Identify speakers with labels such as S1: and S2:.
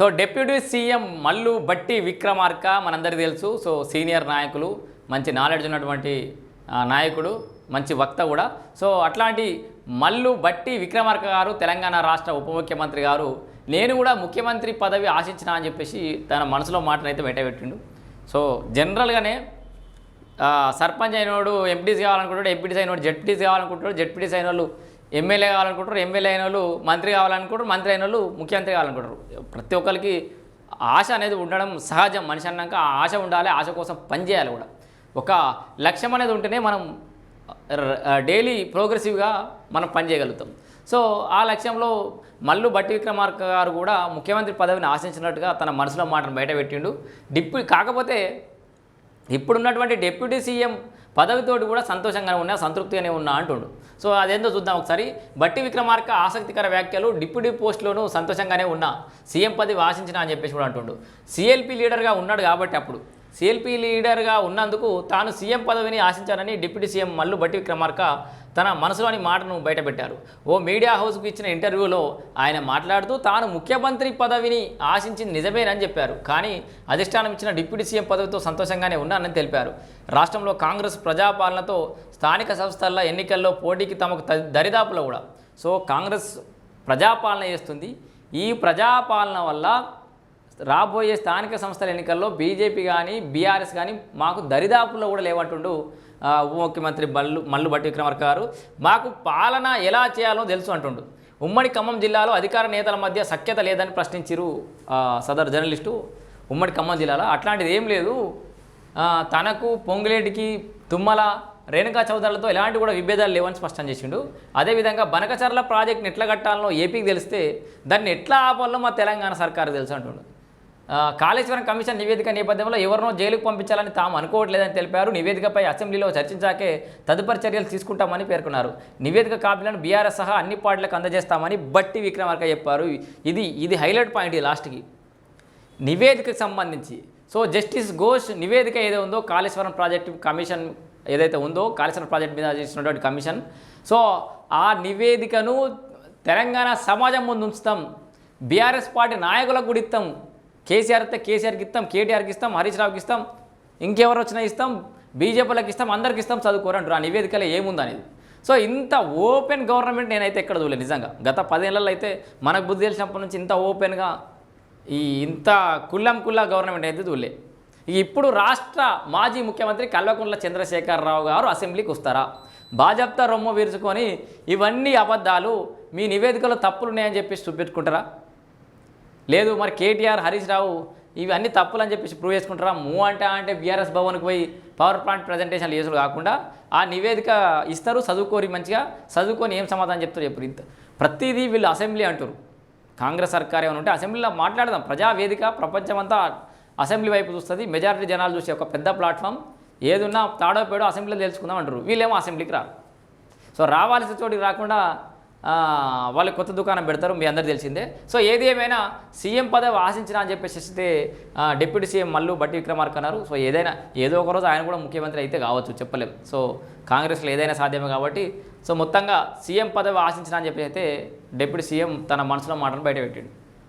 S1: So deputy CM Mallu బట్టి విక్రమార్క మనందరికీ తెలుసు. సో సీనియర్ నాయకులు మంచి నాలెడ్జ్ ఉన్నటువంటి నాయకుడు మంచి వక్త కూడా. సో అట్లాంటి మల్లు బట్టి విక్రమార్క గారు తెలంగాణ రాష్ట్ర ఉప ముఖ్యమంత్రి గారు నేను కూడా ముఖ్యమంత్రి పదవి ఆశించిన అని చెప్పేసి తన మనసులో మాటనైతే పెట్టబెట్టిండు సో జనరల్గానే సర్పంచ్ అయినోడు ఎంపీటీసీ కావాలనుకుంటాడు ఎంపీటీసీ అయినోడు జెడ్పీటీసీ కావాలనుకుంటాడు జెడ్పీటీసీ అయిన వాళ్ళు ఎమ్మెల్యే కావాలనుకుంటారు ఎమ్మెల్యే అయిన వాళ్ళు మంత్రి కావాలనుకుంటారు మంత్రి అయిన వాళ్ళు ముఖ్యమంత్రి కావాలనుకుంటారు. ప్రతి ఒక్కరికి ఆశ అనేది ఉండడం సహజం. మనిషి అన్నాక ఆ ఆశ ఉండాలి ఆశ కోసం పనిచేయాలి కూడా. ఒక లక్ష్యం అనేది ఉంటేనే మనం డైలీ ప్రోగ్రెసివ్గా మనం పనిచేయగలుగుతాం సో ఆ లక్ష్యంలో మల్లు బట్టి విక్రమార్క గారు కూడా ముఖ్యమంత్రి పదవిని ఆశించినట్టుగా తన మనసులో మాటను బయటపెట్టిండు డిప్యూ కాకపోతే ఇప్పుడున్నటువంటి డిప్యూటీ సీఎం పదవితోటి కూడా సంతోషంగానే ఉన్నా సంతృప్తిగానే ఉన్నా అంటుండు. సో అదేందో చూద్దాం ఒకసారి. బట్టి విక్రమార్క ఆసక్తికర వ్యాఖ్యలు డిప్యూటీ పోస్టులోనూ సంతోషంగానే ఉన్నా. సీఎం పదవి ఆశించిన అని చెప్పేసి కూడా అంటుండు. సిఎల్పి లీడర్గా ఉన్నాడు కాబట్టి అప్పుడు. సిఎల్పి లీడర్గా ఉన్నందుకు తాను సీఎం పదవిని ఆశించానని డిప్యూటీ సీఎం మల్లు బట్టి విక్రమార్క తన మనసులోని మాటను బయటపెట్టారు. ఓ మీడియా హౌస్కు ఇచ్చిన ఇంటర్వ్యూలో ఆయన మాట్లాడుతూ తాను ముఖ్యమంత్రి పదవిని ఆశించింది నిజమేనని చెప్పారు. కానీ అధిష్టానం ఇచ్చిన డిప్యూటీ సీఎం పదవితో సంతోషంగానే ఉన్నానని తెలిపారు. రాష్ట్రంలో కాంగ్రెస్ ప్రజాపాలనతో స్థానిక సంస్థల ఎన్నికల్లో పోటీకి తమకు త- దరిదాపులో కూడా. సో కాంగ్రెస్ ప్రజాపాలన చేస్తుంది. ఈ ప్రజాపాలన వల్ల రాబోయే స్థానిక సంస్థల ఎన్నికల్లో బీజేపీ కానీ బీఆర్ఎస్ కానీ మాకు దరిదాపుల్లో కూడా లేవంటుండు ఉప ముఖ్యమంత్రి మల్లు మల్లు బట్టి విక్రమార్క గారు మాకు పాలన ఎలా చేయాలో తెలుసు అంటుండు. ఉమ్మడి ఖమ్మం జిల్లాలో అధికార నేతల మధ్య సఖ్యత లేదని ప్రశ్నించారు సదర్ జర్నలిస్టు ఉమ్మడి ఖమ్మం జిల్లాలో. అట్లాంటిది ఏం లేదు. తనకు పొంగులేటికి తుమ్మల రేణుకా చౌదరులతో ఎలాంటి కూడా విభేదాలు లేవని స్పష్టం చేసిండు. అదేవిధంగా బనకచర్ల ప్రాజెక్ట్ని ఎట్లా కట్టాలనో ఏపీకి తెలిస్తే దాన్ని ఎట్లా ఆపాలో మా తెలంగాణ సర్కారు తెలుసు అంటుండు. కాళేశ్వరం కమిషన్ నివేదిక నేపథ్యంలో ఎవరినో జైలుకు పంపించాలని తాము అనుకోవట్లేదని తెలిపారు. నివేదికపై అసెంబ్లీలో చర్చించాకే తదుపరి చర్యలు తీసుకుంటామని పేర్కొన్నారు. నివేదిక కాపీలను బీఆర్ఎస్ సహా అన్ని పార్టీలకు అందజేస్తామని బట్టి విక్రమార్క చెప్పారు. ఇది ఇది హైలైట్ పాయింట్ ఇది లాస్ట్కి. నివేదికకు సంబంధించి. సో జస్టిస్ ఘోష్ నివేదిక ఏదో ఉందో కాళేశ్వరం ప్రాజెక్టు కమిషన్ ఏదైతే ఉందో కాళేశ్వరం ప్రాజెక్ట్ మీద చేసినటువంటి కమిషన్. సో ఆ నివేదికను తెలంగాణ సమాజం ముందు ఉంచుతాం. బీఆర్ఎస్ పార్టీ నాయకులకు కూడా ఇస్తాం కేసీఆర్ అయితే కేసీఆర్కి ఇస్తాం కేటీఆర్కి ఇస్తాం హరీష్ రావుకి ఇస్తాం ఇంకెవరు వచ్చినా ఇస్తాం బీజేపీలకు ఇస్తాం అందరికి ఇస్తాం చదువుకోరంటారు ఆ నివేదికలో ఏముందనేది. సో ఇంత ఓపెన్ గవర్నమెంట్ నేనైతే ఎక్కడ చూడలేదు నిజంగా. గత పదేళ్ళలో అయితే మనకు బుద్ధి తెలిసినప్పటి నుంచి ఇంత ఓపెన్గా ఈ ఇంత కుల్లం కుల్లా గవర్నమెంట్ అయితే చూడలే. ఇప్పుడు రాష్ట్ర మాజీ ముఖ్యమంత్రి కల్వకుంట్ల చంద్రశేఖరరావు గారు అసెంబ్లీకి వస్తారా? భాజప్తా రొమ్ము విరుచుకొని ఇవన్నీ అబద్ధాలు మీ నివేదికలో తప్పులు ఉన్నాయని చెప్పి చూపెట్టుకుంటారా? లేదు మరి కేటీఆర్ హరీష్ రావు ఇవన్నీ తప్పులు అని చెప్పేసి ప్రూవ్ చేసుకుంటారా? మూ అంటే అంటే బీఆర్ఎస్ భవన్కి పోయి పవర్ ప్లాంట్ ప్రజెంటేషన్లు చేసుడు కాకుండా ఆ నివేదిక ఇస్తారు చదువుకోరి మంచిగా చదువుకొని ఏం సమాధానం చెప్తారు చెప్పరు ఇంత. ప్రతిదీ వీళ్ళు అసెంబ్లీ అంటారు కాంగ్రెస్ సర్కార్ ఏమైనా ఉంటే అసెంబ్లీలో మాట్లాడదాం. ప్రజావేదిక ప్రపంచమంతా అసెంబ్లీ వైపు చూస్తుంది. మెజారిటీ జనాలు చూసే ఒక పెద్ద ప్లాట్ఫామ్. ఏదున్నా తాడో పేడో అసెంబ్లీలో తెలుసుకుందాం అంటారు వీళ్ళేమో అసెంబ్లీకి రారు. సో రావాల్సిన చోటికి రాకుండా వాళ్ళు కొత్త దుకాణం పెడతారు మీ అందరు తెలిసిందే. సో ఏది ఏమైనా సీఎం పదవి ఆశించిన అని చెప్పేసి అయితే డిప్యూటీ సీఎం మల్లు బట్టి విక్రమార్క అన్నారు. సో ఏదైనా ఏదో ఒక రోజు ఆయన కూడా ముఖ్యమంత్రి అయితే కావచ్చు చెప్పలేం. సో కాంగ్రెస్లో ఏదైనా సాధ్యమే కాబట్టి సో మొత్తంగా సీఎం పదవి ఆశించిన అని చెప్పి అయితే డిప్యూటీ సీఎం తన మనసులో మాటను బయటపెట్టాడు.